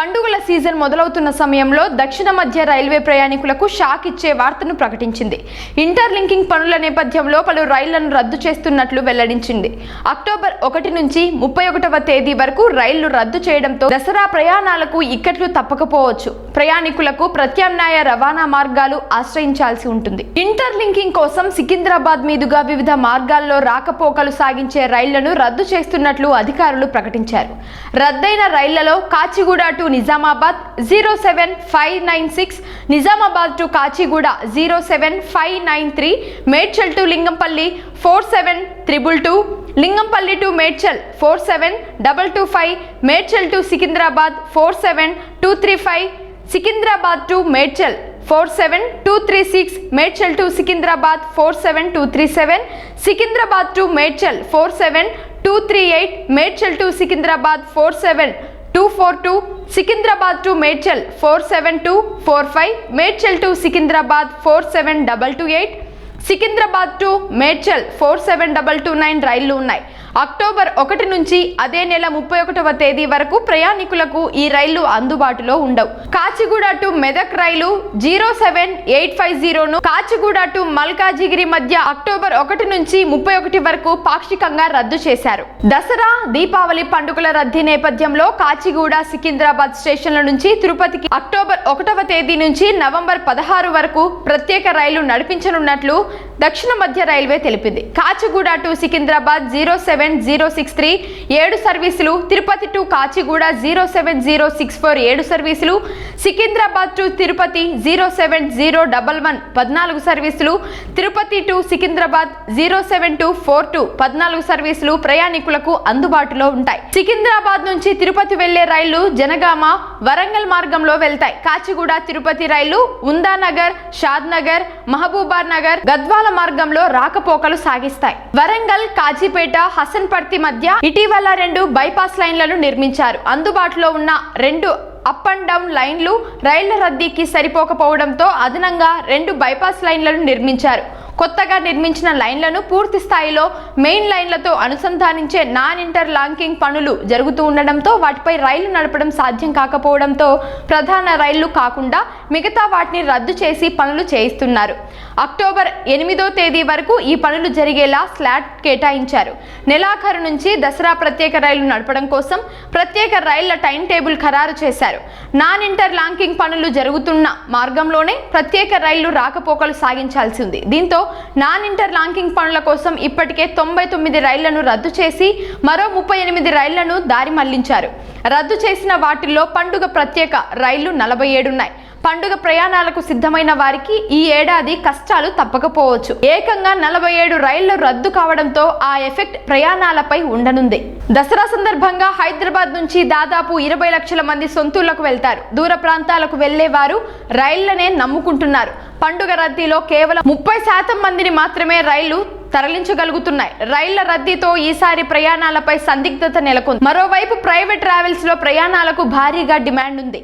పండుగల సీజన్ మొదలవుతున్న సమయంలో దక్షిణ మధ్య రైల్వే ప్రయాణికులకు షాక్ ఇచ్చే వార్తను ప్రకటించింది. ఇంటర్లింకింగ్ పనుల నేపథ్యంలో పలు రైళ్ళను రద్దు చేస్తున్నట్లు వెల్లడించింది. అక్టోబర్ ఒకటి నుంచి ముప్పై ఒకటవ తేదీ వరకు రైళ్ళు రద్దు చేయడంతో దసరా ప్రయాణాలకు ఇక్కట్లు తప్పకపోవచ్చు. ప్రయాణికులకు ప్రత్యామ్నాయ రవాణా మార్గాలు ఆశ్రయించాల్సి ఉంటుంది. ఇంటర్ లింకింగ్ కోసం సికింద్రాబాద్ మీదుగా వివిధ మార్గాల్లో రాకపోకలు సాగించే రైళ్ళను రద్దు చేస్తున్నట్లు అధికారులు ప్రకటించారు. రద్దయిన రైళ్ళలో Kacheguda to Nizamabad zero seven five nine six Nizamabad to Kacheguda zero seven five nine three Medchal to Lingampalli four seven triple two Lingampalli to Medchal four seven double two five Medchal to Secunderabad four seven two three five Secunderabad to Medchal four seven two three six Medchal to Secunderabad four seven two three seven Secunderabad to Medchal four seven two three eight Medchal to Secunderabad four seven two four two Secunderabad to Medchal four seven two four five Medchal to Secunderabad four seven double two eight Secunderabad to Medchal four seven double two nine రైళ్ళు ఉన్నాయి. October ఒకటి నుంచి అదే నెల ముప్పై ఒకటవ తేదీ వరకు ప్రయాణికులకు ఈ రైళ్ళు అందుబాటులో ఉండవు. కాచిగూడ టు మెదక్ రైలు జీరో సెవెన్ ఎయిట్ ఫైవ్ జీరోను కాచిగూడ టు మల్కాజిగిరి మధ్య అక్టోబర్ ఒకటి నుంచి ముప్పై ఒకటి వరకు పాక్షికంగా రద్దు చేశారు. దసరా దీపావళి పండుగల రద్దీ నేపథ్యంలో కాచిగూడ సికింద్రాబాద్ స్టేషన్ల నుంచి తిరుపతికి అక్టోబర్ ఒకటవ తేదీ నుంచి నవంబర్ పదహారు వరకు ప్రత్యేక రైలు నడిపించనున్నట్లు దక్షిణ మధ్య రైల్వే తెలిపింది. Kacheguda to Secunderabad zero seven zero six three ఏడు సర్వీసులు Tirupati to Kacheguda zero seven zero six four ఏడు సర్వీసులు Secunderabad to Tirupati zero seven zero double one పద్నాలుగు సర్వీసులు Tirupati to Secunderabad zero seven two four two పద్నాలుగు సర్వీసులు ప్రయాణికులకు అందుబాటులో ఉంటాయి. సికింద్రాబాద్ నుంచి తిరుపతి వెళ్ళే రైళ్ళు జనగామ వరంగల్ మార్గంలో వెళ్తాయి. కాచిగూడ తిరుపతి రైళ్ళు ఉందానగర్ షాద్ నగర్ మహబూబార్ నగర్ గద్వాల మార్గంలో రాకపోకలు సాగిస్తాయి. వరంగల్ కాజీపేట హసన్పర్తి మధ్య ఇటీవల రెండు బైపాస్ లైన్లను నిర్మించారు. అందుబాటులో ఉన్న రెండు అప్ అండ్ డౌన్ లైన్లు రైళ్ళ రద్దీకి సరిపోకపోవడంతో అదనంగా రెండు బైపాస్ లైన్లను నిర్మించారు. కొత్తగా నిర్మించిన లైన్లను పూర్తి స్థాయిలో మెయిన్ లైన్లతో అనుసంధానించే నాన్ ఇంటర్ లాంకింగ్ పనులు జరుగుతూ ఉండడంతో వాటిపై రైళ్ళు నడపడం సాధ్యం కాకపోవడంతో ప్రధాన రైళ్ళు కాకుండా మిగతా వాటిని రద్దు చేసి పనులు చేయిస్తున్నారు. అక్టోబర్ ఎనిమిదో తేదీ వరకు ఈ పనులు జరిగేలా స్లాట్ కేటాయించారు. నెలాఖరు నుంచి దసరా ప్రత్యేక రైలు నడపడం కోసం ప్రత్యేక రైళ్ళ టైం టేబుల్ ఖరారు చేశారు. నాన్ ఇంటర్ లాంకింగ్ పనులు జరుగుతున్న మార్గంలోనే ప్రత్యేక రైళ్ళు రాకపోకలు సాగించాల్సి ఉంది. దీంతో నాన్ ఇంటర్ లాంకింగ్ పనుల కోసం ఇప్పటికే తొంభై తొమ్మిది రైళ్ళను రద్దు చేసి మరో ముప్పై ఎనిమిది రైళ్ళను దారి మళ్ళించారు. రద్దు చేసిన వాటిల్లో పండుగ ప్రత్యేక రైళ్ళు నలభై ఏడున్నాయి పండుగ ప్రయాణాలకు సిద్ధమైన వారికి ఈ ఏడాది కష్టాలు తప్పకపోవచ్చు. ఏకంగా నలభై ఏడు రైళ్ళు రద్దు కావడంతో ఆ ఎఫెక్ట్ ప్రయాణాలపై ఉండనుంది. దసరా సందర్భంగా హైదరాబాద్ నుంచి దాదాపు ఇరవై లక్షల మంది సొంతూళ్ళకు వెళ్తారు. దూర ప్రాంతాలకు వెళ్ళేవారు రైళ్ళనే నమ్ముకుంటున్నారు. పండుగ రద్దీలో కేవలం ముప్పై శాతం మందిని మాత్రమే రైళ్ళు తరలించగలుగుతున్నాయి. రైళ్ళ రద్దీతో ఈసారి ప్రయాణాలపై సందిగ్ధత నెలకొంది. మరోవైపు ప్రైవేట్ ట్రావెల్స్లో ప్రయాణాలకు భారీగా డిమాండ్ ఉంది.